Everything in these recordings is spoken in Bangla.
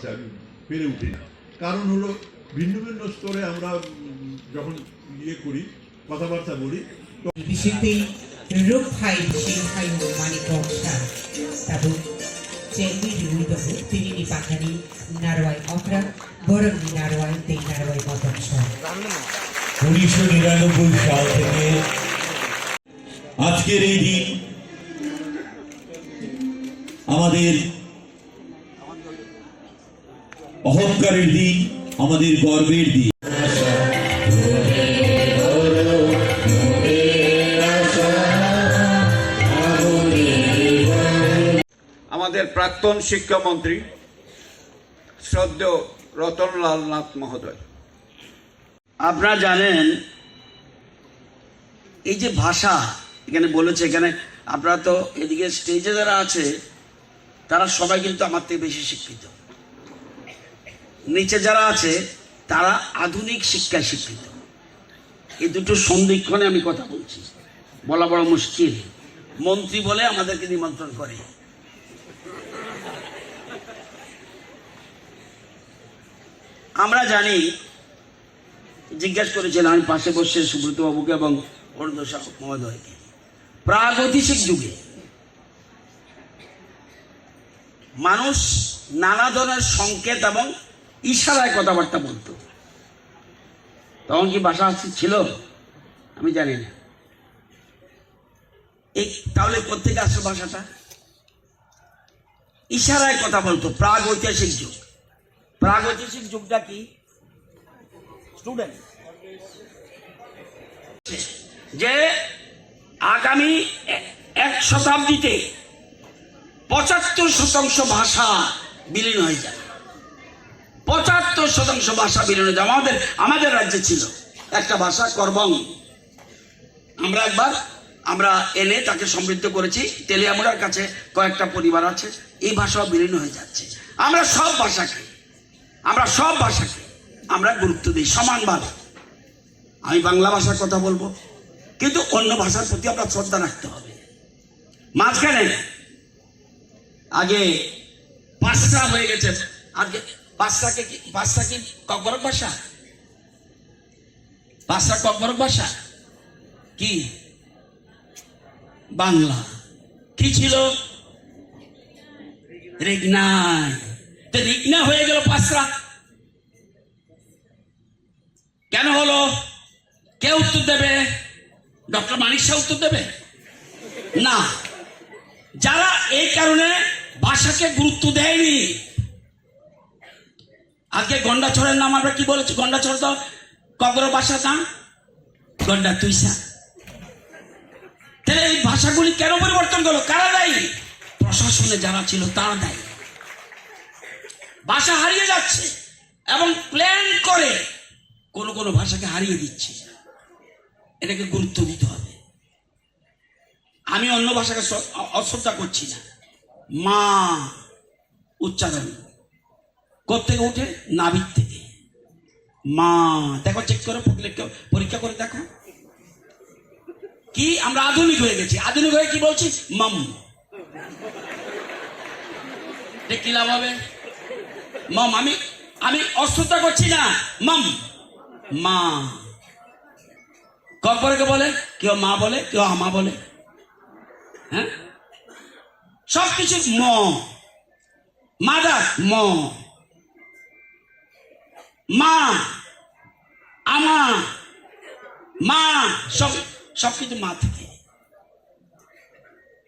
আছে আমি পেরে উঠি না। কারণ হলো ভিন্ন ভিন্ন স্তরে আমরা যখন ইয়ে করি কথাবার্তা বলি বিশেষে রূপহাই সিংহাই মানিক তাবু চেঙ্গি রুইদহ তিনিনি পাখানি নারওয়াই অকরা বরং নারওয়াই তেই নারওয়াই মতন উনিশশো নিরানব্বই সাল থেকে আজকের এই দিন আমাদের অহংকারের দিন আমাদের গর্বের দিক আমাদের প্রাক্তন শিক্ষামন্ত্রী শ্রদ্ধেয় রতনলাল নাথ মহোদয়। আপনারা জানেন এই যে ভাষা এখানে বলেছে এখানে আপনারা তো এদিকে স্টেজে যারা আছে তারা সবাই কিন্তু আমার থেকে বেশি শিক্ষিত। নিচে যারা আছে, তারা আধুনিক শিক্ষায় শিক্ষিত। এই দুটো সন্ধিক্ষণে আমি কথা বলছি। বলা বড় মুশকিল। মন্ত্রী বলে আমাদেরকে নিমন্ত্রণ করে। আমরা জানি, জিজ্ঞাসা করেছিলাম, আমি পাশে বসে সুব্রত বাবুকে এবং অরুণ সাহ মহোদয়কে। প্রাগৈতিহাসিক যুগে, মানুষ নানা ধরনের সংকেত এবং ইশারায় কথাবার্তা বলতো। তখন কি ভাষা ছিল? আমি জানি না। তাহলে কোথেকে আসলো ভাষাটা ইশারায় কথা বলতো প্রাগ ঐতিহাসিক যুগ। প্রাগ ঐতিহাসিক যুগটা কি? স্টুডেন্ট যে আগামী এক শতাব্দীতে পঁচাত্তর শতাংশ ভাষা বিলীন হয়ে যাবে। পঁচাত্তর শতাংশ ভাষা হয়ে আমাদের আমাদের রাজ্যে ছিল। একটা ভাষা করবং। আমরা একবার, আমরা এনে তাকে সমৃদ্ধ করেছি। তেলিয়ামুড়ার কাছে কয়েকটা পরিবার আছে। এই ভাষাও বিলীন হয়ে যাচ্ছে। আমরা সব ভাষাকে, আমরা সব ভাষাকে আমরা গুরুত্ব দিই, সমানভাবে। আমি বাংলা ভাষার কথা বলব, কিন্তু অন্য ভাষার প্রতি আমরা শ্রদ্ধা রাখতে হবে। মাঝখানে, আগে পাঁচটা হয়ে গেছে। আজকে পাঁচটাকে কি পাঁচটা কি ককবরক ভাষা পাঁচটা ককবরক ভাষা কি? বাংলা। কি ছিল? রেগনাই তো রিগনা হয়ে গেল পাঁচটা কেন হলো? কে উত্তর দেবে? ডক্টর মানিক শাহ উত্তর দেবে? না। যারা এই কারণে ভাষাকে গুরুত্ব দেয়নি আজকে গন্ডাছড়ের নাম আমরা কি বলেছি? গন্ডাছড় তো কগর ভাষা না গন্ডা তুইসা তাহলে এই ভাষাগুলি কেন পরিবর্তন করল? কারা দায়ী? প্রশাসনে যারা ছিল, তারা দায়ী। ভাষা হারিয়ে যাচ্ছে এবং প্ল্যান করে কোন কোন ভাষাকে হারিয়ে দিচ্ছে। এটাকে গুরুত্ব দিতে হবে। আমি অন্য ভাষাকে শ্র- অশ্রদ্ধা করছি না। মা, উচ্চারণ। কোথেকে উঠে? নাভির থেকে। মা, দেখো চেক করে, পরীক্ষা- করে দেখো। কি? আমরা আধুনিক হয়ে গেছি। আধুনিক হয়ে কি বলছি? মাম কি লাভ হবে? মাম আমি আমি অশ্রদ্ধা করছি না। মাম মা। কপরকে বলে? কেউ মা বলে, কেউ আমা বলে। হ্যাঁ? সব কিছু ম। মাদার, ম। মা, আমা, মা, সব সব কিছু মা থেকে।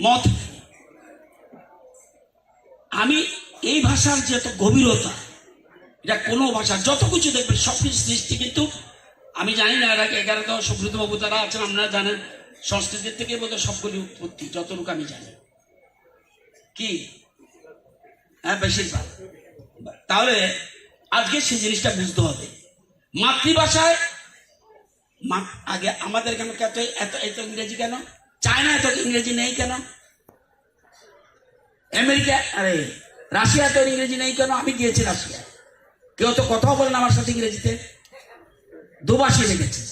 ম থেকে। আমি এই ভাষার যে এত গভীরতা, এটা কোনো ভাষা, যত কিছু দেখবে, সব কিছু সৃষ্টি কিন্তু, আমি জানি না এর আগে এখানে তো সুব্রত বাবু তারা আছেন, আপনারা জানেন, সংস্কৃতির থেকে বোধহয় সবগুলি উৎপত্তি, যতটুকু আমি জানি। কি? হ্যাঁ বেশিরভাগ। তাহলে আজকে সেই জিনিসটা বুঝতে হবে। মাতৃভাষায় আগে আমাদের কেন এত এত এত ইংরেজি কেন? চায়না এত ইংরেজি নেই কেন? আমেরিকা আরে রাশিয়াতে ইংরেজি নেই কেন? আমি গিয়েছি রাশিয়া কেউ তো কথাও বলেন আমার সাথে ইংরেজিতে। দুবাসী লেগেছে।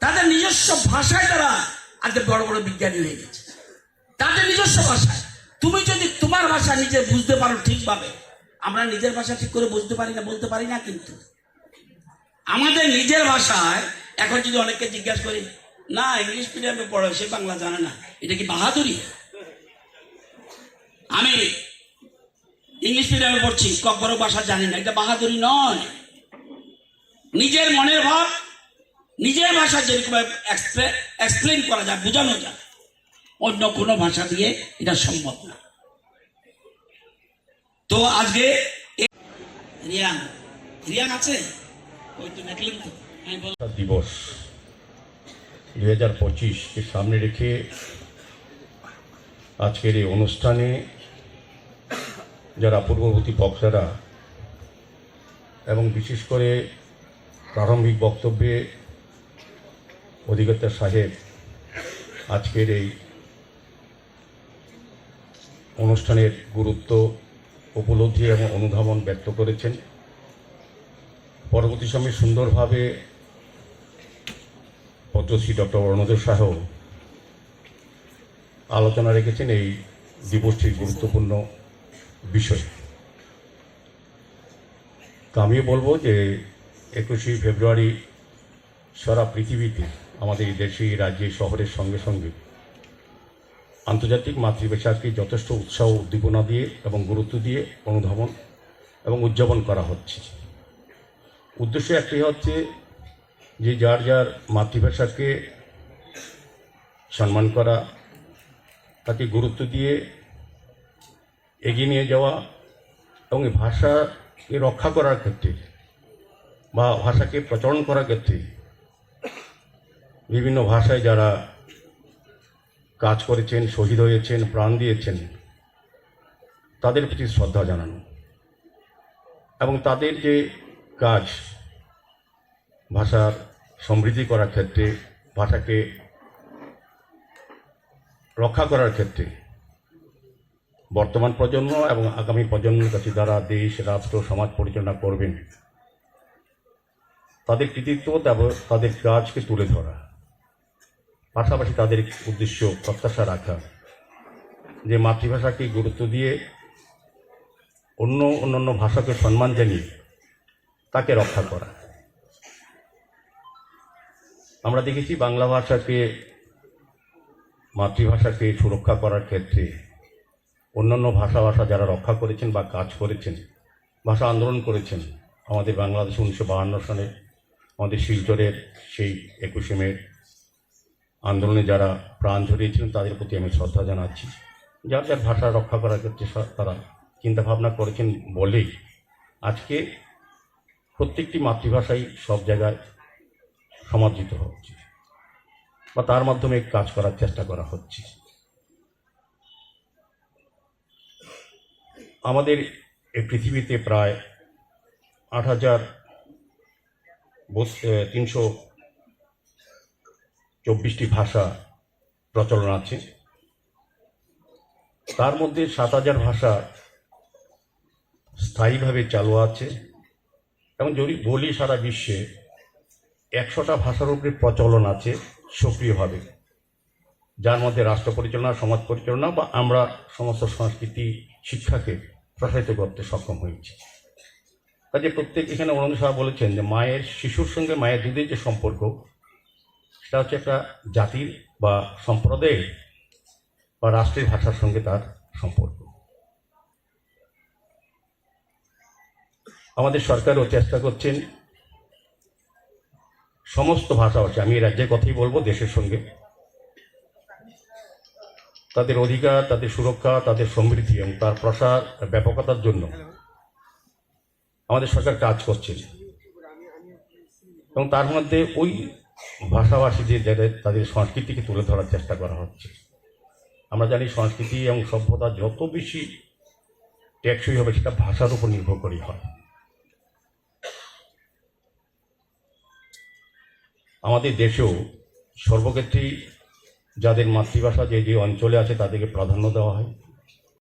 তাদের নিজস্ব ভাষায় তারা আজকে বড় বড় বিজ্ঞানী হয়ে গেছে। তাদের নিজস্ব ভাষায়। তুমি যদি তোমার ভাষা নিজে বুঝতে পারো ঠিকভাবে আমরা নিজের ভাষা ঠিক করে বুঝতে পারি না, বলতে পারি না কিন্তু। আমাদের নিজের ভাষায় এখন যদি অনেককে জিজ্ঞাসা করি, না ইংলিশ মিডিয়ামে পড়ে, সে বাংলা জানে না। এটা কি বাহাদুরি? আমি ইংলিশ মিডিয়ামে পড়ছি, কখনো ভাষা জানি না। এটা বাহাদুরি নয়। নিজের মনের ভাব, নিজের ভাষা যেরকম এক্সপ্লেন করা যায়, বোঝানো যায়। অন্য কোনো ভাষা দিয়ে এটা সম্ভব না। তো আজকে রিয়াং রিয়াং আছে? ওই তো দেখলেন তো। বল। দিবস, দুই হাজার পঁচিশকে সামনে রেখে আজকের এই অনুষ্ঠানে যারা পূর্ববর্তী বক্তারা এবং বিশেষ করে প্রারম্ভিক বক্তব্যে অধিকর্তা সাহেব আজকের এই অনুষ্ঠানের গুরুত্ব উপলব্ধি এবং অনুধাবন ব্যক্ত করেছেন। পরবর্তী সময়ে সুন্দরভাবে পদ্মশ্রী ডক্টর অরুণোদয় শাহ আলোচনা রেখেছেন এই দিবসটির গুরুত্বপূর্ণ বিষয়। তো আমি বলব যে একুশে ফেব্রুয়ারি সারা পৃথিবীতে, আমাদের এই দেশে রাজ্যে, শহরের সঙ্গে সঙ্গে আন্তর্জাতিক মাতৃভাষাকে যথেষ্ট উৎসাহ, উদ্দীপনা দিয়ে এবং গুরুত্ব দিয়ে অনুধাবন এবং উদযাপন করা হচ্ছে। উদ্দেশ্য একটি হচ্ছে যে যার যার মাতৃভাষাকে সম্মান করা, তাকে গুরুত্ব দিয়ে এগিয়ে নিয়ে যাওয়া এবং এই ভাষাকে রক্ষা করার ক্ষেত্রে বা ভাষাকে প্রচলন করার ক্ষেত্রে বিভিন্ন ভাষায় যারা কাজ করেছেন, শহীদ হয়েছেন, প্রাণ দিয়েছেন, তাদের প্রতি শ্রদ্ধা জানানো এবং তাদের যে কাজ, ভাষার সমৃদ্ধি করার ক্ষেত্রে, ভাষাকে রক্ষা করার ক্ষেত্রে, বর্তমান প্রজন্ম এবং আগামী প্রজন্মের কাছে যারা দেশ, রাষ্ট্র, সমাজ পরিচালনা করবেন, তাদের কৃতিত্ব, তাদের কাজকে তুলে ধরা। পাশাপাশি তাদের উদ্দেশ্য প্রত্যাশা রাখা, যে মাতৃভাষাকে গুরুত্ব দিয়ে অন্য অন্যান্য ভাষাকে সম্মান জানিয়ে তাকে রক্ষা করা। আমরা দেখেছি বাংলা ভাষাকে, মাতৃভাষাকে সুরক্ষা করার ক্ষেত্রে অন্যান্য ভাষা ভাষা যারা রক্ষা করেছেন বা কাজ করেছেন, ভাষা আন্দোলন করেছেন, আমাদের বাংলাদেশ উনিশশো বাহান্ন সালে আমাদের শিলচরের সেই একুশে মে আন্দোলনে যারা প্রাণ ঝরিয়েছিলেন, তাদের প্রতি আমি শ্রদ্ধা জানাচ্ছি। যার যার ভাষা রক্ষা করার ক্ষেত্রে তারা চিন্তাভাবনা করেছেন বলেই আজকে প্রত্যেকটি মাতৃভাষাই সব জায়গায় সমাদৃত হচ্ছে বা তার মাধ্যমে কাজ করার চেষ্টা করা হচ্ছে। আমাদের এই পৃথিবীতে প্রায় আট হাজার তিনশো চব্বিশটি ভাষা প্রচলন আছে। তার মধ্যে সাত হাজার ভাষা স্থায়ীভাবে চালু আছে। এবং যদি বলি, সারা বিশ্বে একশোটা ভাষার উপরে প্রচলন আছে সক্রিয়ভাবে। যার মধ্যে রাষ্ট্র পরিচালনা, সমাজ পরিচালনা বা আমরা সমস্ত সংস্কৃতি, শিক্ষাকে প্রসারিত করতে সক্ষম হয়েছি। কাজে প্রত্যেক এখানে অনন্ত সাহা বলেছেন যে, মায়ের শিশুর সঙ্গে মায়ের দুধের যে সম্পর্ক সেটা হচ্ছে একটা জাতির বা সম্প্রদায়ের বা রাষ্ট্রের ভাষার সঙ্গে তার সম্পর্ক। আমাদের সরকারও চেষ্টা করছেন, সমস্ত ভাষা আছে, আমি রাজ্যের কথাই বলব, দেশের সঙ্গে। তাদের অধিকার, তাদের সুরক্ষা, তাদের সমৃদ্ধি এবং তার প্রসার ব্যাপকতার জন্য আমাদের সরকার কাজ করছে। এবং তার মধ্যে ওই ভাষাভাষী যে যাদের, তাদের সংস্কৃতিকে তুলে ধরার চেষ্টা করা হচ্ছে। আমরা জানি সংস্কৃতি এবং সভ্যতা যত বেশি টেকসই হবে, সেটা ভাষার উপর নির্ভর করেই হয়। আমাদের দেশেও সর্বক্ষেত্রেই যাদের মাতৃভাষা যে যে অঞ্চলে আছে, তাদেরকে প্রাধান্য দেওয়া হয়।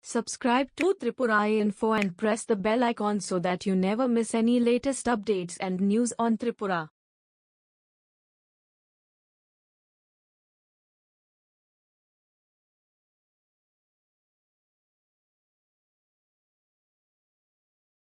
Subscribe to Tripura Info and press the bell icon so that you never miss any latest updates and news on Tripura.